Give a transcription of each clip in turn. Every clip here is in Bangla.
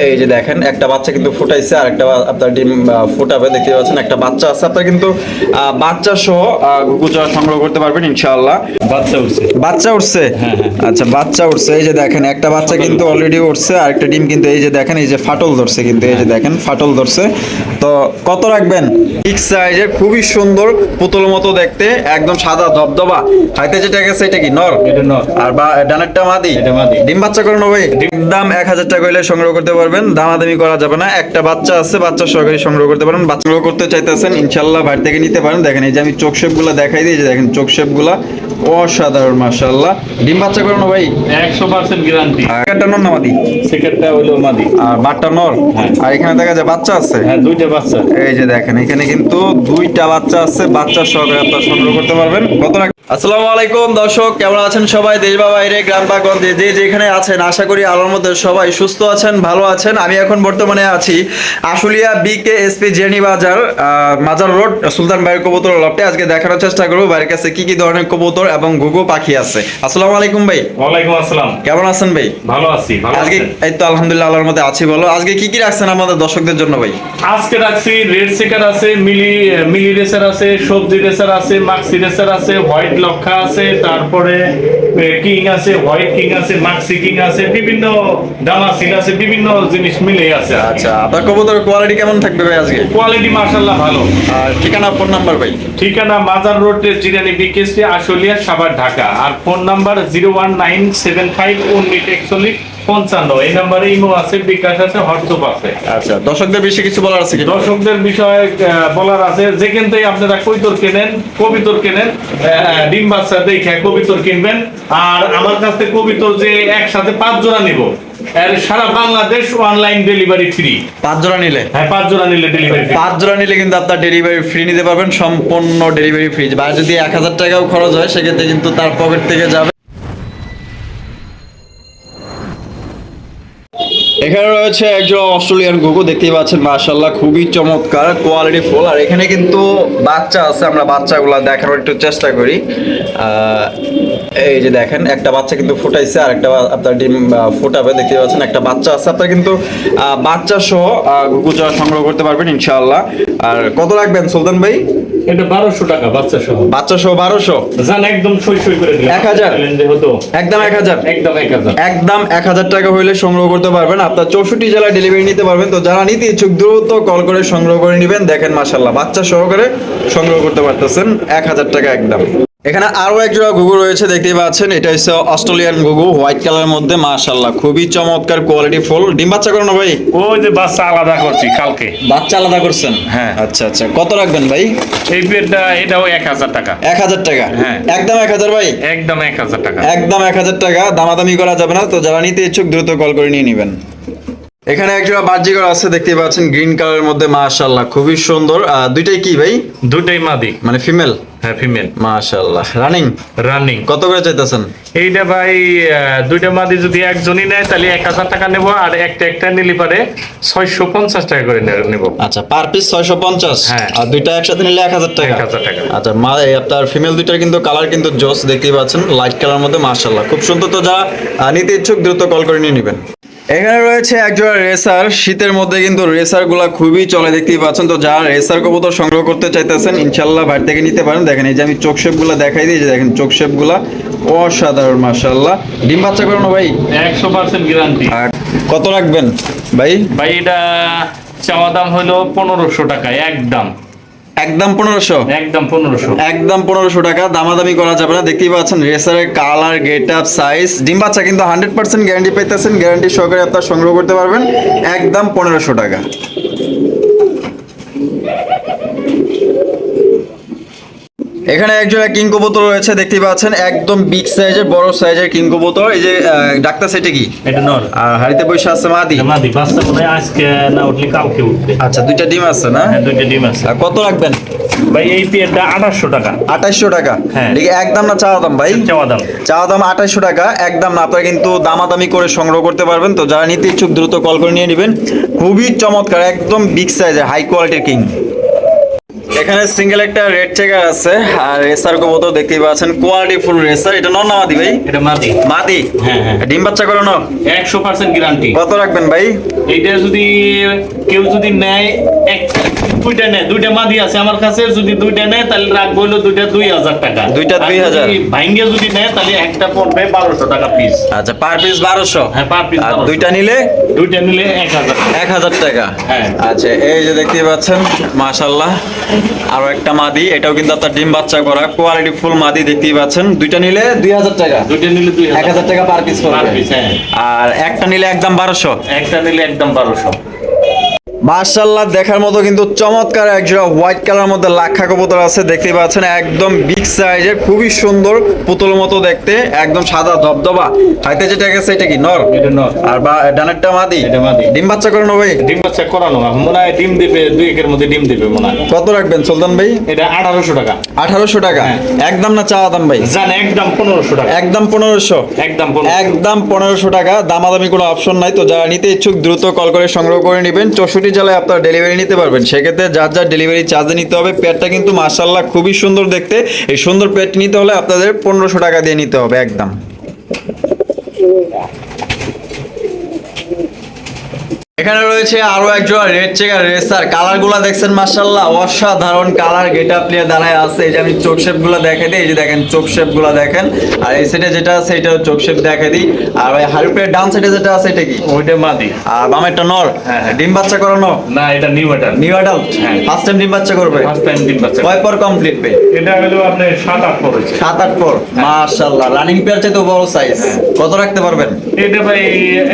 এই যে দেখেন একটা বাচ্চা কিন্তু ফুটাইছে আর একটা আপনার ডিম ফুটাবে দেখতে পাচ্ছেন একটা বাচ্চা আছে। আপনার কিন্তু বাচ্চা সহ গুজা সংগ্রহ করতে পারবেন ইনশাআল্লাহ। বাচ্চা উঠছে। বাচ্চা উঠছে? হ্যাঁ, হ্যাঁ। আচ্ছা বাচ্চা উঠছে এই যে দেখেন একটা বাচ্চা কিন্তু অলরেডি উঠছে আর একটা ডিম কিন্তু এই যে দেখেন এই যে ফাটল ধরছে কিন্তু এই যে দেখেন ফাটল ধরছে। তো কত রাখবেন? বিগ সাইজের খুবই সুন্দর পুতুল মতো দেখতে একদম সাদা ধবধবা। খাইতে যেটা গেছে এটা কি নর? এটা নর। আর বা ডানেরটা মাদি? এটা মাদি। ডিম বাচ্চা করানো ভাই। দাম এক হাজার টাকা হইলে সংগ্রহ করতে পারবেন দামাদামি করা যাবে না। একটা বাচ্চা আছে বাচ্চা সহকারী সংগ্রহ করতে পারেন বাচ্চা সংগ্রহ করতে চাইতেছেন ইনশাল্লাহ বাড়ি থেকে নিতে পারেন। দেখেন এই যে আমি চোখ শেপগুলা দেখাই যে দেখেন চোখ শেপগুলা অসাধারণ মাশাল্লাহ ডিম বাচ্চা করানো ভাই? একশো পার্সেন্ট গ্যারান্টি আর একটা নর না মাদি সেকেন্ডটা হইল মাদি। আর বাটটা নর? হ্যাঁ। আর এখানে দেখা যায় বাচ্চা আছে? হ্যাঁ দুইটা বাচ্চা। এই যে দেখেন এখানে কিন্তু দুইটা বাচ্চা আছে বাচ্চা সহকারে আপনারা সংগ্রহ করতে পারবেন। কত আসসালামু আলাইকুম দর্শক কেমন আছেন সবাই? দেশ বা বাইরে গ্রাম বা গঞ্জে যে যেখানে আছেন আশা করি আলোর মধ্যে সবাই সুস্থ আছেন ভালো আছেন। আমি এখন বর্তমানে আছি আশুলিয়া বিকে এসপি জেনি বাজার মাজার রোড সুলতান ভাইয়ের কবুতর লপটে আজকে দেখানোর চেষ্টা করব ভাইয়ের কাছে কি কি ধরনের কবুতর এবং ঘুঘু পাখি আছে। আসসালামু আলাইকুম ভাই। ওয়ালাইকুম আসসালাম। কেমন আছেন ভাই? ভালো আছি ভালো আজকে এই তো আলহামদুলিল্লাহ আল্লাহর মধ্যে আছি বলো। আজকে কি কি রাখছেন আমাদের দর্শকদের জন্য ভাই? আজকে রাখছি রেড সেকার আছে মিলি মিলি রেসার আছে সবজি রেসার আছে মাক্সি রেসার আছে হোয়াইট লক্ষা আছে তারপরে কিং আছে হোয়াইট কিং আছে মাক্সি কিং আছে বিভিন্ন ডামাসিল আছে বিভিন্ন জিনিস মিলে আছে আচ্ছা আপনার কবুতর কোয়ালিটি কেমন থাকবে ভাই আজকে? কোয়ালিটি মাশাআল্লাহ ভালো। আর ঠিকানা ফোন নাম্বার ভাই? ঠিকানা মাজার রোড জিরানি বিকেসি আশুলিয়া সাভার ঢাকা। আর phone number zero one nine seven five উনিশ একচল্লিশ পঞ্চান্ন। এই নাম্বারে ইমো আছে বিকাশ আছে হোয়াটসঅ্যাপ আছে। আচ্ছা দর্শকদের বেশি কিছু বলার আছে দর্শকদের বিষয়ে বলার আছে যেখান থেকে আপনারা কৈতর কেনেন কবিতর কেনেন ডিম বাচ্চা দেখে কবিতর কিনবেন। আর আমার কাছ থেকে কবিতর যে একসাথে পাঁচ জোড়া নিব সারা বাংলাদেশ অনলাইন ডেলিভারি ফ্রি পাঁচ জোড়া নিলে? হ্যাঁ পাঁচ জোড়া নিলে ডেলিভারি পাঁচ জোড়া নিলে কিন্তু আপনার ডেলিভারি ফ্রি নিতে পারবেন সম্পূর্ণ ডেলিভারি ফ্রি বা যদি এক হাজার টাকাও খরচ হয় সেক্ষেত্রে কিন্তু তার পকেট থেকে যাবে এখানে রয়েছে একজন অস্ট্রেলিয়ান গুগু দেখতেই পাচ্ছেন মার্শাল্লাহ খুবই চমৎকার কোয়ালিটি ফুল। আর এখানে কিন্তু বাচ্চা আছে, আমরা বাচ্চাগুলো দেখানোর একটু চেষ্টা করি। এই যে দেখেন, একটা বাচ্চা কিন্তু ফুটাইছে, আর একটা আপনার ডিম ফুটাবে দেখতে পাচ্ছেন, একটা বাচ্চা আছে। আপনার কিন্তু বাচ্চা সহ গুগু চারা সংগ্রহ করতে পারবেন, ইনশাআল্লাহ। আর কত রাখবেন সুলতান ভাই? এটা বারোশো টাকা বাচ্চা সহ। বাচ্চা সহ বারোশো? জান একদম সই সই করে দিলাম। এক হাজার? একদম এক হাজার? একদম এক হাজার। একদম এক হাজার টাকা হইলে সংগ্রহ করতে পারবেন। আপনার চৌষট্টি জেলায় ডেলিভারি নিতে পারবেন। তো যারা নিতে ইচ্ছুক দ্রুত কল করে সংগ্রহ করে নেবেন। দেখেন মাসাল্লাহ বাচ্চা সহকারে সংগ্রহ করতে পারতেছেন। এক হাজার টাকা একদম। এখানে আরও এক জোড়া ঘুঘু রয়েছে দেখতেই পাচ্ছেন। এটা হচ্ছে অস্ট্রেলিয়ান ঘুঘু হোয়াইট কালারের মধ্যে মাশাল্লাহ খুবই চমৎকার কোয়ালিটি ফুল। ডিম বাচ্চা করানো ভাই? ওই যে বাচ্চা আলাদা করছি কালকে। বাচ্চা আলাদা করছেন? হ্যাঁ। আচ্ছা আচ্ছা। কত রাখবেন ভাই? এই পেটটা এটাও এক হাজার টাকা। এক হাজার টাকা? হ্যাঁ। একদম এক হাজার ভাই? একদম এক হাজার টাকা। একদম এক হাজার টাকা। দামাদামি করা যাবে না তো যারা নিতে ইচ্ছুক দ্রুত কল করে নিয়ে নেবেন। এখানে একজোড়া বাহ্যিকর আছে দেখতে পাচ্ছেন গ্রিন কালারের মধ্যে মাশাল্লাহ খুবই সুন্দর। দুইটাই কি ভাই? দুটাই মাদি। মানে ফিমেল? হ্যাঁ ফিমেল মাশাল্লাহ রানিং রানিং কত করে চাইতেছেন? এইটা ভাই দুইটা মাদি যদি একজনই নেয় তাহলে এক হাজার টাকা নেব আর একটা একটা নিলে পারে ছয়শো পঞ্চাশ টাকা করে নেব। আচ্ছা পার পিস ছয়শো পঞ্চাশ? হ্যাঁ। আর দুইটা একসাথে নিলে এক হাজার টাকা? 1000 টাকা। আচ্ছা মা আপনার ফিমেল দুইটার কিন্তু কালার কিন্তু জোস দেখতেই পাচ্ছেন লাইট কালার মধ্যে মাশাল্লাহ খুব সুন্দর তো যা নিতে ইচ্ছুক দ্রুত কল করে নিয়ে নেবেন। এখানে রয়েছে একজোড়া রেসার। শীতের মধ্যে কিন্তু রেসারগুলা খুবই চলে দেখতেই পাচ্ছেন। তো যারা রেসার কবুতর সংগ্রহ করতে চাইতেছেন ইনশাল্লাহ বাড়ি থেকে নিতে পারেন। দেখেন এই যে আমি চোখ শেপগুলা দেখাই দিয়েছি দেখেন চোখ শেপগুলা অসাধারণ মাশাল্লাহ ডিম বাচ্চা করানো ভাই? একশো পার্সেন্ট গ্যারান্টি আর কত রাখবেন ভাই? ভাই এটা চাওয়া দাম হলো পনেরোশো টাকা একদম একদম পনেরোশো। একদম পনেরোশো। একদম পনেরোশো টাকা দামাদামি করা যাবে না। দেখতেই পাচ্ছেন রেসারের কালার গেট আপ সাইজ ডিম বাচ্চা কিন্তু হান্ড্রেড পার্সেন্ট গ্যারান্টি পেতেছেন গ্যারান্টি সহকারে আপনার সংগ্রহ করতে পারবেন। একদম পনেরোশো টাকা। এখানে একজোড়া কিং কবুতর রয়েছে দেখতেই পাচ্ছেন একদম বিগ সাইজের বড় সাইজের কিং কবুতর। এই যে ডাক্তার সেটে কি? এটা নর। আর হাড়িতে বসে আছে মাদি? মাদি বাচ্চা মনে হয় আজকে না উঠলে কালকে উঠবে। আচ্ছা দুইটা ডিম আছে না? হ্যাঁ দুইটা ডিম আছে। আর কত রাখবেন? ভাই এই পেয়ারটা আঠাশশো টাকা। আঠাইশশো টাকা। হ্যাঁ। ঠিক একদম না চাওয়া দাম ভাই? চাওয়া দাম। চাওয়া দাম আঠাইশশো টাকা একদম না। আপনারা কিন্তু দামাদামি করে সংগ্রহ করতে পারবেন। তো যারা নিতে ইচ্ছুক দ্রুত কল করে নিয়ে নেবেন। খুবই চমৎকার একদম বিগ সাইজের হাই কোয়ালিটির কিং। এখানে সিঙ্গেল একটা রেড চেকার আছে আর রেসার কবুতর দেখতেই পাচ্ছেন কোয়ালিটি ফুল রেসার এটা নন না মাদি ভাই? এটা মাদি। মাদি? হ্যাঁ, হ্যাঁ। ডিম বাচ্চা করে নাও। 100% গ্যারান্টি কত রাখবেন ভাই? এইটা যদি কেউ যদি নেয় এক দুইটা নেয় দুইটা মাদি আছে আমার কাছে যদি দুইটা নেয় তাহলে রাখব হলো দুইটা দুই হাজার টাকা। দুইটা 2000 যদি ভাঙ্গে যদি নেয় তাহলে একটা পড়বে বারোশো টাকা পিস আচ্ছা পার পিস বারোশো। হ্যাঁ পার পিস আর দুইটা নিলে? দুইটা নিলে এক হাজার এক হাজার টাকা। হ্যাঁ। আচ্ছা এই যে দেখতেই পাচ্ছেন মাশাল্লাহ। আরও একটা মাদি এটাও কিন্তু আপনার ডিম বাচ্চা করা কোয়ালিটি ফুল মাদি দেখতেই পাচ্ছেন। দুইটা নিলে দুই হাজার টাকা। দুইটা নিলে দুই এক হাজার টাকা। পার পিস পার পিস হ্যাঁ। আর একটা নিলে একদম বারোশো। একটা নিলে একদম বারোশো। মার্শাল্লাহ দেখার মতো কিন্তু চমৎকার একজোড়া হোয়াইট কালার মধ্যে লাক্ষা কবুতর আছে দেখতে পাচ্ছেন একদম বিগ সাইজের খুবই সুন্দর পুতুল মতো দেখতে একদম সাদা ধবধবা। হাইতে যেটা গেছে এটা কি নর? এটা নর। আর বা ডানেরটা মাদি? এটা মাদি। ডিম বাচ্চা করানো ভাই? ডিম বাচ্চা করানো মনে হয় ডিম দিবে দুই একের মধ্যে ডিম দিবে মনে হয় কত রাখবেন সুলতান ভাই? এটা আঠারোশো টাকা। আঠারোশো টাকা? হ্যাঁ। একদম না চাওয়া দাম ভাই? জান একদম পনেরোশো টাকা। একদম পনেরোশো? একদম একদম পনেরোশো টাকা দামাদামি কোনো অপশন নাই তো যারা নিতে ইচ্ছুক দ্রুত কল করে সংগ্রহ করে নেবেন। চৌষট্টি জেলায় আপনারা ডেলিভারি নিতে পারবেন। সেক্ষেত্রে যার যার ডেলিভারি চার্জে নিতে হবে, পেটটা কিন্তু মার্শাল্লাহ খুবই সুন্দর দেখতে। এই সুন্দর পেট নিতে হলে আপনাদের পনেরোশো টাকা দিয়ে নিতে হবে, একদম। এখানে রয়েছে আরও একজোড়া রেড চেকার রেসার। কালারগুলা দেখছেন মার্শাল্লাহ অসাধারণ কালার গেট আপ নিয়ে দাঁড়ায় আছে। এই যে আমি চোখ শেপগুলা দেখে দিই এই যে দেখেন চোখ শেপগুলা দেখেন। আর এই সাইডে যেটা আছে এটা চোখ শেপ দেখে দিই। আর ওই হারুপের ডাউন সাইডে যেটা আছে এটা কি? ওইটা মাদি। আর বামেরটা নর? হ্যাঁ, হ্যাঁ। ডিম বাচ্চা করানো? না এটা নিউ এটা নিউ অ্যাডাল্ট হ্যাঁ। ফার্স্ট টাইম ডিম বাচ্চা করবে? ফার্স্ট টাইম ডিম বাচ্চা কয় পর কমপ্লিট পে এটা হলো আপনার সাত আট পড়েছে সাত আট পর? মাশাল্লাহ রানিং পেয়ার চাইতে বড় সাইজ হ্যাঁ। কত রাখতে পারবেন? এটা ভাই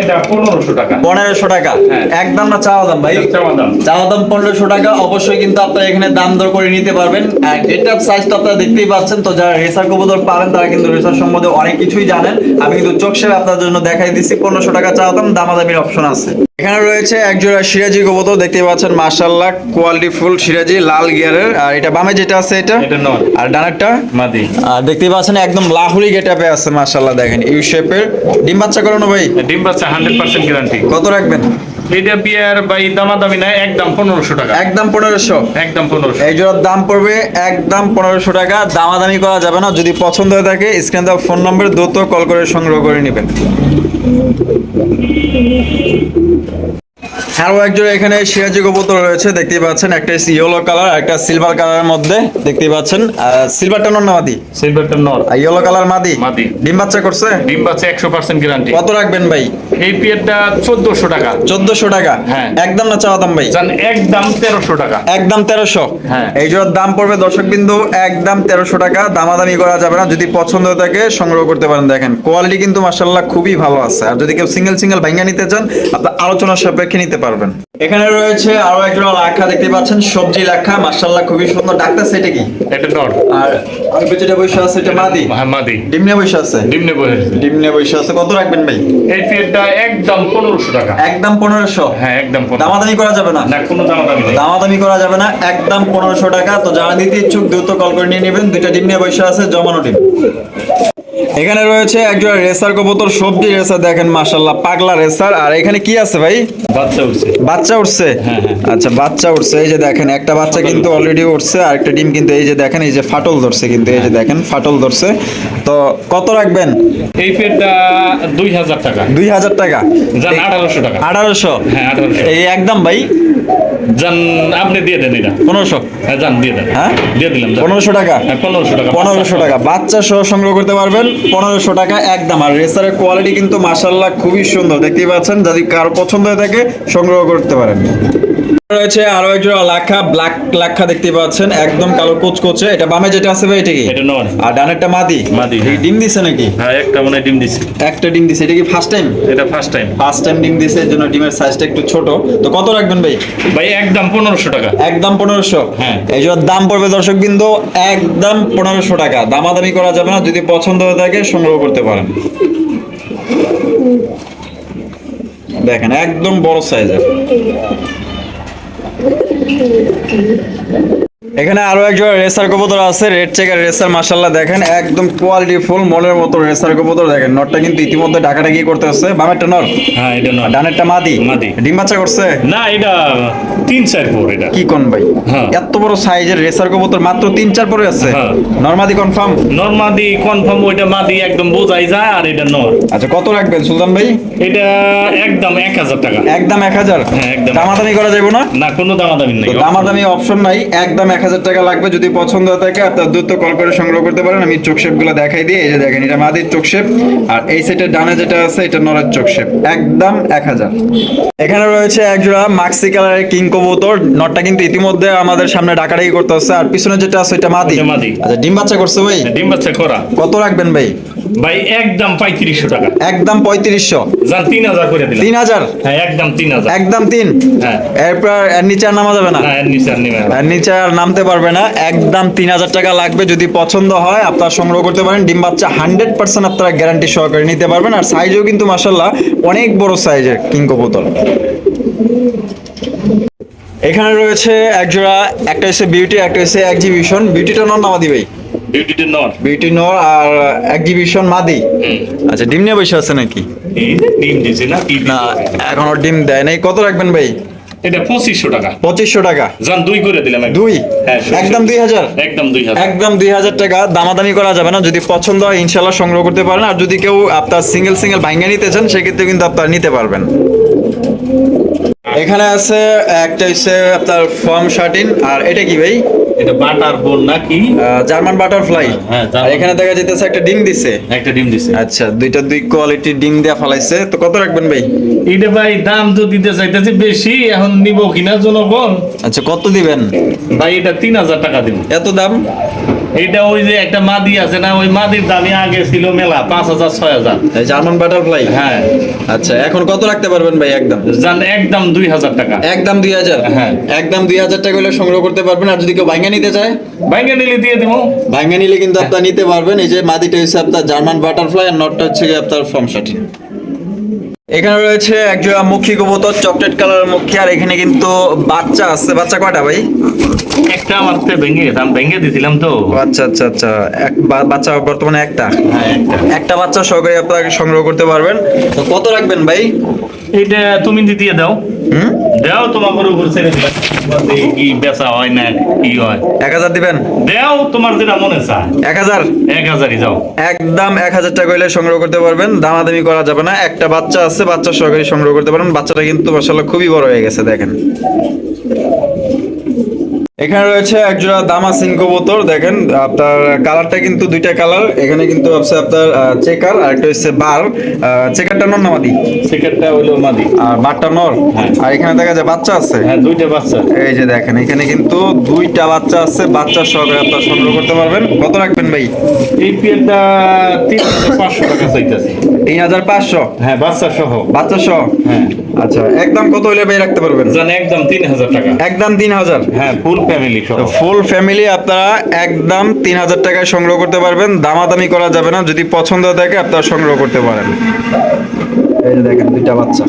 এটা পনেরোশো টাকা। পনেরোশো টাকা। হ্যাঁ। একদম না চাওয়া দাম ভাই? চাওয়া দাম। পনেরোশো টাকা অবশ্যই কিন্তু আপনারা এখানে দাম দর করে নিতে পারবেন। আর সাইজ তো আপনারা দেখতেই পাচ্ছেন তো যারা রেসার কবুতর পারেন তারা কিন্তু রেসার সম্বন্ধে অনেক কিছুই জানেন। আমি কিন্তু চোখ আপনাদের জন্য দেখাই দিচ্ছি পনেরোশো টাকা চাওয়া দাম দামাদামির অপশন আছে। এখানে রয়েছে একজোড়া সিরাজি কবুতর দেখতে পাচ্ছেন মার্শাল্লাহ কোয়ালিটি ফুল সিরাজি লাল গিয়ারের আর এটা বামে যেটা আছে এটা? আর ডানারটা? মাদি। আর দেখতেই পাচ্ছেন একদম লাহুরি গেটাপে আছে মার্শাল্লাহ দেখেন ইউ শেপের ডিম বাচ্চা করানো ভাই? ডিম বাচ্চা হান্ড্রেড পার্সেন্ট গ্যারান্টি কত রাখবেন? এটা বিয়ার ভাই দামাদামি না একদম পনেরোশো টাকা। একদম পনেরোশো। একদম পনেরোশো। এই জোড়ার দাম পড়বে একদম পনেরোশো টাকা। দামাদামি করা যাবে না যদি পছন্দ হয়ে থাকে স্ক্রিন দেওয়া ফোন নম্বর দ্রুত কল করে সংগ্রহ করে নেবেন। আরও একজন এখানে সিরাজি কবুতর রয়েছে দেখতেই পাচ্ছেন একটা ইয়েলো কালার একটা সিলভার কালারের মধ্যে দেখতেই পাচ্ছেন। সিলভারটা নন না মাদি? সিলভারটা নর। আর ইয়েলো কালার মাদি? মাদি। ডিম বাচ্চা করছে? ডিম বাচ্চা একশো পার্সেন্ট গ্যারান্টি কত রাখবেন ভাই? এই পিয়ারটা চোদ্দশো টাকা। চোদ্দশো টাকা? হ্যাঁ। একদম না চাওয়া দাম ভাই? জান একদম তেরোশো টাকা। একদম তেরোশো? হ্যাঁ। এই জোড়ার দাম পড়বে দর্শক বিন্দু একদম তেরোশো টাকা। দামাদামি করা যাবে না। যদি পছন্দ হয়ে থাকে সংগ্রহ করতে পারেন। দেখেন কোয়ালিটি কিন্তু মার্শাল্লাহ খুবই ভালো আছে। আর যদি কেউ সিঙ্গেল সিঙ্গেল ভাঙ্গা নিতে চান আপনার আলোচনার সাপেক্ষে নিতে পারবেন। এখানে রয়েছে আরও একজোড়া লাখা দেখতে পাচ্ছেন সবজি লাখা মার্শাল্লাহ খুবই সুন্দর। ডাক্তার সেটা কি? এটা নর। আর আমি যেটা বসে আছে এটা মাদি? হ্যাঁ মাদি। ডিম নিয়ে আছে? ডিম নেব ডিম নিয়ে আছে। কত রাখবেন ভাই? এই পিয়ারটা একদম পনেরোশো টাকা। একদম পনেরোশো? হ্যাঁ একদম পনেরো দামাদামি করা যাবে না? না কোনো দামাদামি নেই। দামাদামি করা যাবে না। একদম পনেরোশো টাকা। তো যারা নিতে ইচ্ছুক দ্রুত কল করে নিয়ে নেবেন। দুইটা ডিম নিয়ে আছে জমানো ডিম। এখানে রয়েছে একজন রেসার কবুতর সবজি রেসার দেখেন মাশাল্লাহ পাগলা রেসার। আর এখানে কি আছে ভাই? বাচ্চা উঠছে। বাচ্চা উঠছে? হ্যাঁ, হ্যাঁ। আচ্ছা বাচ্চা উঠছে এই যে দেখেন একটা বাচ্চা কিন্তু অলরেডি উঠছে আর একটা ডিম কিন্তু এই যে দেখেন এই যে ফাটল ধরছে কিন্তু এই যে দেখেন ফাটল ধরছে। তো কত রাখবেন? এই পেটটা দুই হাজার টাকা। দুই হাজার টাকা? আঠারোশো টাকা। আঠারোশো? হ্যাঁ আঠারোশো। এই একদম ভাই? যান আপনি দিয়ে দেন এটা। পনেরোশো? হ্যাঁ যান দিয়ে দেন। হ্যাঁ? দিয়ে দিলাম। পনেরোশো টাকা? হ্যাঁ পনেরোশো টাকা পনেরোশো টাকা। বাচ্চা সহ সংগ্রহ করতে পারবেন। পনেরোশো টাকা একদম। আর রেসারের কোয়ালিটি কিন্তু মাসাল্লাহ খুবই সুন্দর। দেখতেই পাচ্ছেন, যদি কারও পছন্দ হয়ে থাকে, সংগ্রহ করতে পারেন। রয়েছে আরও একজন লাখা ব্ল্যাক লাখা দেখতে পাচ্ছেন একদম কালো কোচকোচে। এটা বামে যেটা আছে ভাই এটা কি? এটা নর আর ডানেরটা মাদি? মাদি, এই হ্যাঁ। ডিম দিছে নাকি? হ্যাঁ একটা মনে ডিম দিছে। একটা ডিম দিছে এটা কি ফার্স্ট টাইম এটা ফার্স্ট টাইম ফার্স্ট টাইম ডিম দিছে এর জন্য ডিমের সাইজটা একটু ছোট। তো কত রাখবেন ভাই? ভাই একদম পনেরোশো টাকা। একদম পনেরোশো? হ্যাঁ। এই জন্য দাম পড়বে দর্শক বিন্দু একদম পনেরোশো টাকা। দামাদামি করা যাবে না যদি পছন্দ হয়ে থাকে সংগ্রহ করতে পারেন। দেখেন একদম বড় সাইজের Thank you. এখানে আরও একজন রেসার কবুতর আছে রেড চেকার রেসার মাশাল্লাহ দেখেন একদম কোয়ালিটি ফুল মনের মতো রেসার কবুতর দেখেন। নটটা কিন্তু ইতিমধ্যে ডাকাটা কি করতে হচ্ছে বামেরটা নর? হ্যাঁ এটা নয় ডানেরটা মাদি? মাদি। ডিম বাচ্চা করছে? না এটা তিন চার পর এটা। কি কোন ভাই? হ্যাঁ। এত বড় সাইজের রেসার কবুতর মাত্র তিন চার পরে আছে? হ্যাঁ। নরমাদি কনফার্ম নর্মাদি কনফার্ম ওইটা মাদি একদম বোঝাই যায় আর এটা নর। আচ্ছা কত রাখবেন সুলতান ভাই? এটা একদম এক হাজার টাকা। একদম এক হাজার? হ্যাঁ, একদম। দামাদামি করা যাবে না? না কোনো দামাদামি নেই। দামাদামি অপশন নাই একদম এক হাজার টাকা লাগবে যদি পছন্দ থাকে আপনার দ্রুত কল করে সংগ্রহ করতে পারেন। আমি চোখগুলো দেখাই দিই এই যে দেখেন এটা মাদির চোখ শেপ আর এই সেটের ডানে যেটা আছে এটা নরের চোখ শেপ একদম এক হাজার। এখানে রয়েছে একজোড়া মাক্সি কালারের কিং কবুতর নটটা কিন্তু ইতিমধ্যে আমাদের সামনে ডাকাডাকি করতে হচ্ছে আর পিছনে যেটা আছে এটা মাদি। মাদি। আচ্ছা ডিম বাচ্চা করছে ভাই? ডিম বাচ্চা করা। কত রাখবেন ভাই? ভাই একদম পঁয়ত্রিশশো টাকা। একদম পঁয়ত্রিশশো। তিন হাজার করে দিলাম। তিন হাজার? হ্যাঁ একদম তিন হাজার। একদম তিন? হ্যাঁ। এরপর এর নিচে আর নামা যাবে না? এর নিচে আর নেবে না। নিচে আর নামতে পারবে না। একদম তিন হাজার টাকা লাগবে যদি পছন্দ হয় আপনারা সংগ্রহ করতে পারেন। ডিম বাচ্চা হান্ড্রেড পার্সেন্ট আপনারা গ্যারান্টি সহকারে নিতে পারবেন। আর সাইজও কিন্তু মাসাল্লাহ অনেক বড় সাইজের কিংকো বোতল এখানে রয়েছে একজোড়া একটা হচ্ছে বিউটি একটা হচ্ছে এক্সিবিশন বিউটিটা নর নামাদি ভাই বিউটিতে নর বিউটি নর আর এক্সিবিশন মাদি আচ্ছা ডিম নিয়ে বসে আছে নাকি? ডিম দিছে না কি না এখনও ডিম দেয় নাই। কত রাখবেন ভাই? এটা পঁচিশশো টাকা। পঁচিশশো টাকা। যান দুই করে দিলাম একদম। দুই? একদম দুই হাজার? একদম দুই হাজার। একদম দুই হাজার টাকা। দামাদামি করা যাবে না। যদি পছন্দ হয় ইনশাল্লাহ সংগ্রহ করতে পারেন। আর যদি কেউ আপনার সিঙ্গেল সিঙ্গেল ভাঙ্গা নিতে চান সেক্ষেত্রে কিন্তু আপনার নিতে পারবেন। এখানে আছে একটা হচ্ছে আপনার ফর্ম শার্টিন। আর এটা কি ভাই? এটা বাটার বোন নাকি? German butterfly. হ্যাঁ, আর এখানে দেখা যাইতেছে একটা ডিম দিছে। একটা ডিম দিছে। আচ্ছা দুইটা দুই কোয়ালিটি ডিম দেয়া ফলাইছে। তো কত রাখবেন ভাই? এটা ভাই দাম তো দিতে চাইতেছি বেশি এখন নিব কিনা জনগণ। আচ্ছা কত দিবেন? ভাই এটা তিন হাজার টাকা দিব। এত দাম? এটা ওই যে একটা মাদি আছে না ওই মাদির দামই আগে ছিল মেলা পাঁচ হাজার ছয় হাজার। এই জার্মান বাটারফ্লাই হ্যাঁ। আচ্ছা এখন কত রাখতে পারবেন ভাই একদম? জান একদম দুই হাজার টাকা। একদম দুই হাজার? হ্যাঁ। একদম দুই হাজার টাকা হলে সংগ্রহ করতে পারবেন আর যদি কেউ ভাঙ্গা নিতে চায়? ব্যাংকে নিলে দিয়ে দিব। ভাঙ্গা নিলে কিন্তু আপনার নিতে পারবেন এই যে মাদিটা হচ্ছে আপনার জার্মান বাটারফ্লাই আর নটটা হচ্ছে আপনার ফর্ম শার্টিন এখানে রয়েছে একজোড়া মুখী কবুতর চকলেট কালার মুখী আর এখানে কিন্তু বাচ্চা আছে। বাচ্চা কয়টা ভাই? একটা মাত্র ভেঙে দাম ভেঙে দিছিলাম তো। আচ্ছা আচ্ছা আচ্ছা। এক বাচ্চা বর্তমানে একটা? হ্যাঁ একটা। একটা বাচ্চা সহকারে আপনারা সংগ্রহ করতে পারবেন। তো কত রাখবেন ভাই? এটা তুমি দিয়ে দাও। হুম? দাও তোমার উপর ছেড়ে দিলাম কি বেচা হয় না কি হয়। এক হাজার দিবেন? দেও তোমার যেটা মনে চায়। এক হাজার? এক হাজারই যাও। একদম এক হাজার টাকা হইলে সংগ্রহ করতে পারবেন। দামাদামি করা যাবে না। একটা বাচ্চা আছে বাচ্চা সহকারী সংগ্রহ করতে পারবেন। বাচ্চাটা কিন্তু মাসাল্লাহ খুবই বড় হয়ে গেছে দেখেন। এখানে রয়েছে একজোড়া দামা সিং কবুতর দেখেন আপনার কালারটা কিন্তু দুইটা কালার এখানে কিন্তু আছে আপনার চেকার আর একটা হচ্ছে বার। চেকারটা নর নামাদি সেকেন্ডটা হলো মাদি। আর বারটা নর? হ্যাঁ। আর এখানে দেখা যায় বাচ্চা আছে? হ্যাঁ দুইটা বাচ্চা। এই যে দেখেন এখানে কিন্তু দুইটা বাচ্চা আছে বাচ্চা সহকারে আপনার সংগ্রহ করতে পারবেন। কত রাখবেন ভাই? এই পিএলটা তিন হাজার পাঁচশো টাকা চাইতেছে। তিন হাজার পাঁচশো। হ্যাঁ বাচ্চা সহ বাচ্চা সহ হ্যাঁ। আচ্ছা একদম কত ভাই রাখতে পারবেন? জান একদম তিন হাজার টাকা। একদম তিন হাজার হ্যাঁ ফুল ফ্যামিলি সহ। ফুল ফ্যামিলি আপনারা একদম তিন হাজার টাকায় সংগ্রহ করতে পারবেন। দামাদামি করা যাবে না। যদি পছন্দ থাকে আপনারা সংগ্রহ করতে পারেন। এই যে দেখেন দুইটা বাচ্চা।